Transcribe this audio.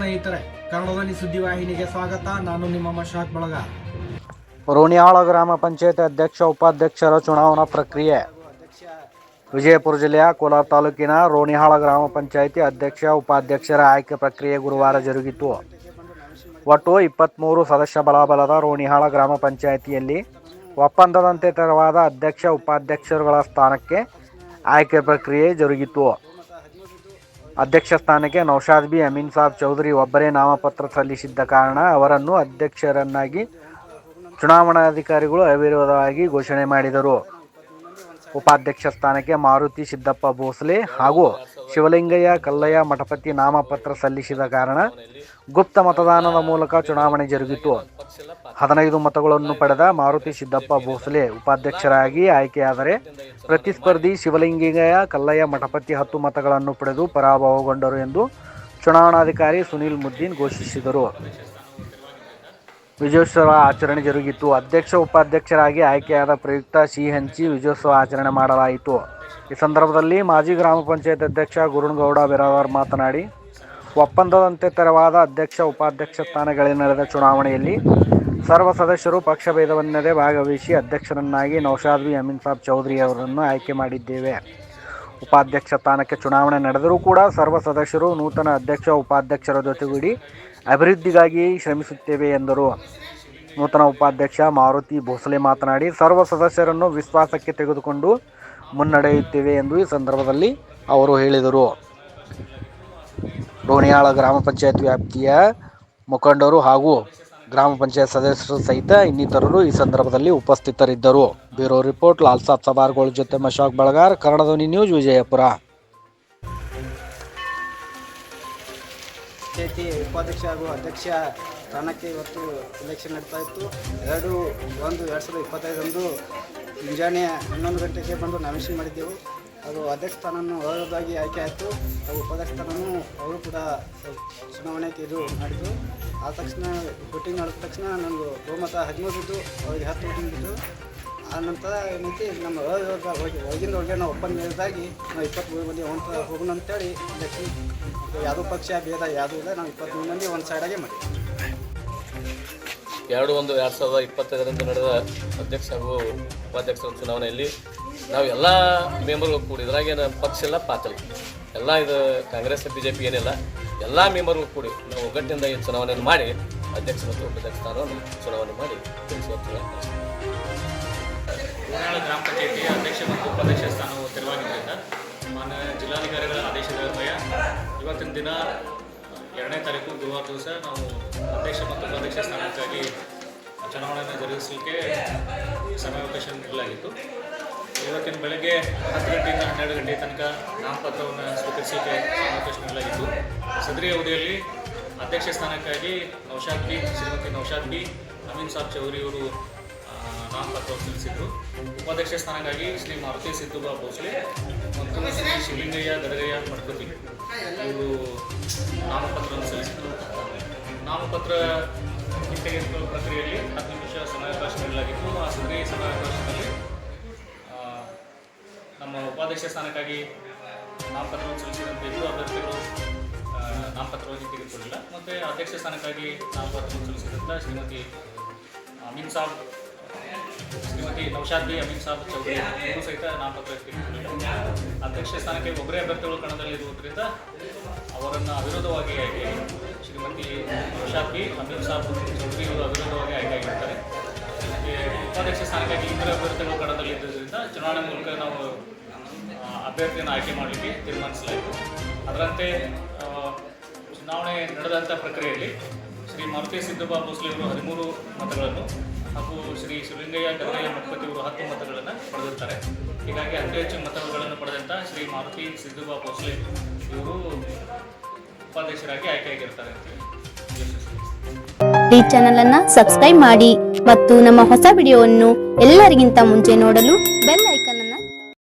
ಪ್ರಜಾಧ್ವನಿ ಸುದ್ದಿವಾಹಿನಿಗೆ ಸ್ವಾಗತ. ನಾನು ನಿಮ್ಮ ಮಶಾಕ್ ಬಳಗ. ರೋಣಿಯಾಳ ಗ್ರಾಮ ಪಂಚಾಯತ್ ಅಧ್ಯಕ್ಷ, ಉಪಾಧ್ಯಕ್ಷರ ಚುನಾವಣಾ ಪ್ರಕ್ರಿಯೆ. ವಿಜಯಪುರ ಜಿಲ್ಲೆಯ ಕೋಲಾರ ತಾಲೂಕಿನ ರೋಣಿಹಾಳ ಗ್ರಾಮ ಪಂಚಾಯಿತಿ ಅಧ್ಯಕ್ಷ, ಉಪಾಧ್ಯಕ್ಷರ ಆಯ್ಕೆ ಪ್ರಕ್ರಿಯೆ ಗುರುವಾರ ಜರುಗಿತು. ಒಟ್ಟು ಇಪ್ಪತ್ತ್ಮೂರು ಸದಸ್ಯ ಬಲಾಬಲದ ರೋಣಿಹಾಳ ಗ್ರಾಮ ಪಂಚಾಯಿತಿಯಲ್ಲಿ ಒಪ್ಪಂದದಂತೆ ತೆರವಾದ ಅಧ್ಯಕ್ಷ, ಉಪಾಧ್ಯಕ್ಷರುಗಳ ಸ್ಥಾನಕ್ಕೆ ಆಯ್ಕೆ ಪ್ರಕ್ರಿಯೆ ಜರುಗಿತು. ಅಧ್ಯಕ್ಷ ಸ್ಥಾನಕ್ಕೆ ನೌಶಾದ್ ಬಿ, ಅಮೀನ್ ಸಾಬ್ ಚೌಧರಿ ಒಬ್ಬರೇ ನಾಮಪತ್ರ ಸಲ್ಲಿಸಿದ್ದ ಕಾರಣ ಅವರನ್ನು ಅಧ್ಯಕ್ಷರನ್ನಾಗಿ ಚುನಾವಣಾಧಿಕಾರಿಗಳು ಅವಿರೋಧವಾಗಿ ಘೋಷಣೆ ಮಾಡಿದರು. ಉಪಾಧ್ಯಕ್ಷ ಸ್ಥಾನಕ್ಕೆ ಮಾರುತಿ ಸಿದ್ದಪ್ಪ ಭೋಸ್ಲೆ ಹಾಗೂ ಶಿವಲಿಂಗಯ್ಯ, ಕಲ್ಲಯ್ಯ, ಮಠಪತಿ ನಾಮಪತ್ರ ಸಲ್ಲಿಸಿದ ಕಾರಣ ಗುಪ್ತ ಮತದಾನದ ಮೂಲಕ ಚುನಾವಣೆ ಜರುಗಿತು. ಹದಿನೈದು ಮತಗಳನ್ನು ಪಡೆದ ಮಾರುತಿ ಸಿದ್ದಪ್ಪ ಭೋಸಲೆ ಉಪಾಧ್ಯಕ್ಷರಾಗಿ ಆಯ್ಕೆಯಾದರೆ ಪ್ರತಿಸ್ಪರ್ಧಿ ಶಿವಲಿಂಗಯ್ಯ, ಕಲ್ಲಯ್ಯ, ಮಠಪತಿ ಹತ್ತು ಮತಗಳನ್ನು ಪಡೆದು ಪರಾಭವಗೊಂಡರು ಎಂದು ಚುನಾವಣಾಧಿಕಾರಿ ಸುನೀಲ್ ಮುದ್ದೀನ್ ಘೋಷಿಸಿದರು. ವಿಜಯೋತ್ಸವ ಆಚರಣೆ ಜರುಗಿತು. ಅಧ್ಯಕ್ಷ, ಉಪಾಧ್ಯಕ್ಷರಾಗಿ ಆಯ್ಕೆಯಾದ ಪ್ರಯುಕ್ತ ಸಿ ಹಂಚಿ ವಿಜಯೋತ್ಸವ ಆಚರಣೆ ಮಾಡಲಾಯಿತು. ಈ ಸಂದರ್ಭದಲ್ಲಿ ಮಾಜಿ ಗ್ರಾಮ ಪಂಚಾಯತ್ ಅಧ್ಯಕ್ಷ ಗುರುಣಗೌಡ ಬಿರಾದಾರ್ ಮಾತನಾಡಿ, ಒಪ್ಪಂದದಂತೆ ತೆರವಾದ ಅಧ್ಯಕ್ಷ, ಉಪಾಧ್ಯಕ್ಷ ಸ್ಥಾನಗಳಲ್ಲಿ ನಡೆದ ಚುನಾವಣೆಯಲ್ಲಿ ಸರ್ವ ಸದಸ್ಯರು ಪಕ್ಷಭೇದವನ್ನದೇ ಭಾಗವಹಿಸಿ ಅಧ್ಯಕ್ಷರನ್ನಾಗಿ ನೌಶಾದ್ ಬಿ ಅಮೀನ್ ಸಾಬ್ ಚೌಧರಿ ಅವರನ್ನು ಆಯ್ಕೆ ಮಾಡಿದ್ದೇವೆ. ಉಪಾಧ್ಯಕ್ಷ ಸ್ಥಾನಕ್ಕೆ ಚುನಾವಣೆ ನಡೆದರೂ ಕೂಡ ಸರ್ವ ಸದಸ್ಯರು ನೂತನ ಅಧ್ಯಕ್ಷ, ಉಪಾಧ್ಯಕ್ಷರ ಜೊತೆಗೂಡಿ ಅಭಿವೃದ್ಧಿಗಾಗಿ ಶ್ರಮಿಸುತ್ತೇವೆ ಎಂದರು. ನೂತನ ಉಪಾಧ್ಯಕ್ಷ ಮಾರುತಿ ಭೋಸಲೆ ಮಾತನಾಡಿ, ಸರ್ವ ಸದಸ್ಯರನ್ನು ವಿಶ್ವಾಸಕ್ಕೆ ತೆಗೆದುಕೊಂಡು ಮುನ್ನಡೆಯುತ್ತೇವೆ ಎಂದು ಈ ಸಂದರ್ಭದಲ್ಲಿ ಅವರು ಹೇಳಿದರು. ರೋಣಿಯಾಳ ಗ್ರಾಮ ಪಂಚಾಯತ್ ವ್ಯಾಪ್ತಿಯ ಮುಖಂಡರು ಹಾಗೂ ಗ್ರಾಮ ಪಂಚಾಯತ್ ಸದಸ್ಯರು ಸಹಿತ ಇನ್ನಿತರರು ಈ ಸಂದರ್ಭದಲ್ಲಿ ಉಪಸ್ಥಿತರಿದ್ದರು. ಬ್ಯೂರೋ ರಿಪೋರ್ಟ್ ಲಾಲ್ ಸಾಬ್ ಜೊತೆ ಮಶಾಕ್ ಬಳಗಾರ್ ಕನ್ನಡಧ್ವನಿ ನ್ಯೂಸ್, ವಿಜಯಪುರ. ಪಂಚಾಯತಿ ಉಪಾಧ್ಯಕ್ಷ ಹಾಗೂ ಅಧ್ಯಕ್ಷ ಸ್ಥಾನಕ್ಕೆ ಇವತ್ತು ಎಲೆಕ್ಷನ್ ನಡೀತಾ ಇತ್ತು. ಎರಡು ಒಂದು, ಎರಡು ಸಾವಿರದ ಇಪ್ಪತ್ತೈದರಂದು ಮುಂಜಾನೆ ಹನ್ನೊಂದು ಗಂಟೆಗೆ ಬಂದು ನಾಮಿನೇಷನ್ ಮಾಡಿದ್ದೆವು. ಅದು ಅಧ್ಯಕ್ಷ ಸ್ಥಾನವನ್ನು ಅವರದಾಗಿ ಆಯ್ಕೆ ಆಯಿತು. ಹಾಗೂ ಉಪಾಧ್ಯಕ್ಷ ಸ್ಥಾನವನ್ನು ಅವರು ಕೂಡ ಚುನಾವಣೆಗೆ ಇದು ಮಾಡಿದರು. ಆದ ತಕ್ಷಣ ವೋಟಿಂಗ್ ಮಾಡಿದ ತಕ್ಷಣ ನನಗೆ ಬಹುಮತ ಹದಿಮೂರು ಬಿದ್ದು, ಅವರಿಗೆ ಹತ್ತು ವೋಟಿಂಗ್ ಬಿದ್ದು. ಆ ನಂತರ ಏನೈತಿ, ನಮ್ಮ ಒಳಗಿಂದ ಒಳಗೆ ನಾವು ಒಪ್ಪಂದ ಮೇಲಾಗಿ ನಾವು ಇಪ್ಪತ್ತ್ಮೂರು ಮಂದಿ ಹೊಂಟ ಹೋಗೋಣ ಅಂತೇಳಿ ಯಾವುದೋ ಪಕ್ಷ ಭೇದ ಯಾವುದೂ ಇಲ್ಲ, ನಾವು ಇಪ್ಪತ್ತ್ಮೂರು ಮಂದಿ ಒಂದು ಸೈಡಾಗೆ ಮಾಡಿ ಎರಡು ಒಂದು ಎರಡು ಸಾವಿರದ ಇಪ್ಪತ್ತೈದರಿಂದ ನಡೆದ ಅಧ್ಯಕ್ಷ ಹಾಗೂ ಉಪಾಧ್ಯಕ್ಷರ ಚುನಾವಣೆಯಲ್ಲಿ ನಾವು ಎಲ್ಲ ಮೆಂಬರ್ಗಳು ಕೂಡಿ ಇದ್ರಾಗೇನು ಪಕ್ಷ ಇಲ್ಲ ಪಾತ್ರ ಇಲ್ಲ. ಎಲ್ಲ ಇದು ಕಾಂಗ್ರೆಸ್ ಬಿ ಜೆ ಪಿ ಏನಿಲ್ಲ. ಎಲ್ಲ ಮೆಂಬರ್ಗಳು ಕೂಡಿ ನಾವು ಒಗ್ಗಟ್ಟಿನಿಂದ ಈ ಚುನಾವಣೆಯನ್ನು ಮಾಡಿ, ಅಧ್ಯಕ್ಷ ಮತ್ತು ಉಪಾಧ್ಯಕ್ಷ ಸ್ಥಾನವನ್ನು ಚುನಾವಣೆ ಮಾಡಿ ತಿಳಿಸುವ ಗ್ರಾಮ ಪಂಚಾಯಿತಿ ಅಧ್ಯಕ್ಷ ಮತ್ತು ಉಪಾಧ್ಯಕ್ಷ ಸ್ಥಾನವು ತೆರವಾಗಿದ್ದರಿಂದ ಮಾನ್ಯ ಜಿಲ್ಲಾಧಿಕಾರಿಗಳ ಆದೇಶದ ಅನ್ವಯ ಇವತ್ತಿನ ದಿನ ಎರಡನೇ ತಾರೀಕು ಗುರುವಾರ ದಿವಸ ನಾವು ಅಧ್ಯಕ್ಷ ಮತ್ತು ಉಪಾಧ್ಯಕ್ಷ ಸ್ಥಾನಕ್ಕಾಗಿ ಚುನಾವಣೆಯನ್ನು ಜರುಗಿಸಲಿಕ್ಕೆ ಸಮಯಾವಕಾಶ ನೀಡಲಾಗಿತ್ತು. ಇವತ್ತಿನ ಬೆಳಗ್ಗೆ ಹತ್ತು ಗಂಟೆಯಿಂದ ಹನ್ನೆರಡು ಗಂಟೆ ತನಕ ನಾಮಪತ್ರವನ್ನು ಸ್ವೀಕರಿಸಲಿಕ್ಕೆ ಸಮಾವಕಾಶ ನೀಡಲಾಗಿತ್ತು. ಸದರಿ ಅವಧಿಯಲ್ಲಿ ಅಧ್ಯಕ್ಷ ಸ್ಥಾನಕ್ಕಾಗಿ ನೌಶಾದ್ ಬಿ, ಶ್ರೀಮತಿ ನೌಶಾದ್ ಬಿ ಅಮೀನ್ ಸಾಬ್ ಚೌರಿ ಅವರು ನಾಮಪತ್ರವನ್ನು ಸಲ್ಲಿಸಿದರು. ಉಪಾಧ್ಯಕ್ಷ ಸ್ಥಾನಕ್ಕಾಗಿ ಶ್ರೀ ಮಾರುತಿ ಸಿದ್ದುಬಾ ಭೋಸ್ಲೆ, ಮತ್ತು ಶ್ರೀ ಶಿವಲಿಂಗಯ್ಯ ಗಡಗಯ್ಯ ಮಠಪತಿ ಇವರು ನಾಮಪತ್ರವನ್ನು ಸಲ್ಲಿಸಿದರು. ನಾಮಪತ್ರ ಹಿಂತೆಗೆದುಕೊಳ್ಳುವ ಪ್ರಕ್ರಿಯೆಯಲ್ಲಿ ಹತ್ತು ನಿಮಿಷ ಸಮಯಾವಕಾಶ ನೀಡಲಾಗಿತ್ತು ಆ ಸದರಿ ಸಮಯಾವಕಾಶದಲ್ಲಿ ನಮ್ಮ ಉಪಾಧ್ಯಕ್ಷ ಸ್ಥಾನಕ್ಕಾಗಿ ನಾಮಪತ್ರವನ್ನು ಸಲ್ಲಿಸಿದಂತೆ ಇಬ್ಬರು ಅಭ್ಯರ್ಥಿಗಳು ಆ, ನಾಮಪತ್ರವನ್ನು ತೆಗೆದುಕೊಳ್ಳಿಲ್ಲ ಮತ್ತು ಅಧ್ಯಕ್ಷ ಸ್ಥಾನಕ್ಕಾಗಿ ನಾಮಪತ್ರವನ್ನು ಸಲ್ಲಿಸಿದಂಥ ಶ್ರೀಮತಿ ಅಮೀನ್ ಸಾಬ್ ಶ್ರೀಮತಿ ನೌಶಾದ್ ಬಿ ಅಮೀನ್ ಸಾಬ್ ಚೌಧರಿ ಅವರು ಸಹಿತ ನಾಮಪತ್ರ ಅಧ್ಯಕ್ಷ ಸ್ಥಾನಕ್ಕೆ ಒಬ್ಬರೇ ಅಭ್ಯರ್ಥಿಗಳು ಕಣದಲ್ಲಿ ಇರುವುದರಿಂದ ಅವರನ್ನು ಅವಿರೋಧವಾಗಿ ಆಯ್ಕೆ ಶ್ರೀಮತಿ ನೌಶಾದ್ ಬಿ ಶಾ ಸಾಬ್ ಚೌಧರಿ ಇವರು ಅವಿರೋಧವಾಗಿ ಆಯ್ಕೆಯಾಗಿರ್ತಾರೆ ಉಪಾಧ್ಯಕ್ಷ ಸ್ಥಾನಕ್ಕಾಗಿ ಇಬ್ಬರು ಅಭ್ಯರ್ಥಿಗಳು ಕಣದಲ್ಲಿ ಇದ್ದರಿಂದ ಚುನಾವಣೆ ಮೂಲಕ ನಾವು ಅಭ್ಯರ್ಥಿಯನ್ನು ಆಯ್ಕೆ ಮಾಡಲಿಕ್ಕೆ ತೀರ್ಮಾನಿಸಲಾಯಿತು. ಅದರಂತೆ ಚುನಾವಣೆ ನಡೆದಂಥ ಪ್ರಕ್ರಿಯೆಯಲ್ಲಿ ಶ್ರೀ ಮಾರುತಿ ಸಿದ್ದಪ್ಪ ಭೋಸ್ಲೆ ಅವರು ಹದಿಮೂರು ಮತಗಳನ್ನು ಹಾಗೂ ಶ್ರೀ ಶಿವಲಿಂಗಯ್ಯ ಗದಗಯ್ಯ ಮಠಪತಿ ಅವರು ಹತ್ತು ಮತಗಳನ್ನು ಪಡೆದಿರ್ತಾರೆ. ಹೀಗಾಗಿ ಅತಿ ಹೆಚ್ಚು ಮತಗಳನ್ನು ಪಡೆದಂಥ ಶ್ರೀ ಮಾರುತಿ ಸಿದ್ದುಬಾ ಭೋಸ್ಲೆ ಇವರು ಉಪಾಧ್ಯಕ್ಷರಾಗಿ ಆಯ್ಕೆಯಾಗಿರ್ತಾರೆ ಅಂತೇಳಿ ಈ ಚಾನೆಲ್ ಅನ್ನ ಸಬ್ಸ್ಕ್ರೈಬ್ ಮಾಡಿ ಮತ್ತು ನಮ್ಮ ಹೊಸ ವಿಡಿಯೋವನ್ನು ಎಲ್ಲರಿಗಿಂತ ಮುಂಚೆ ನೋಡಲು ಬೆಲ್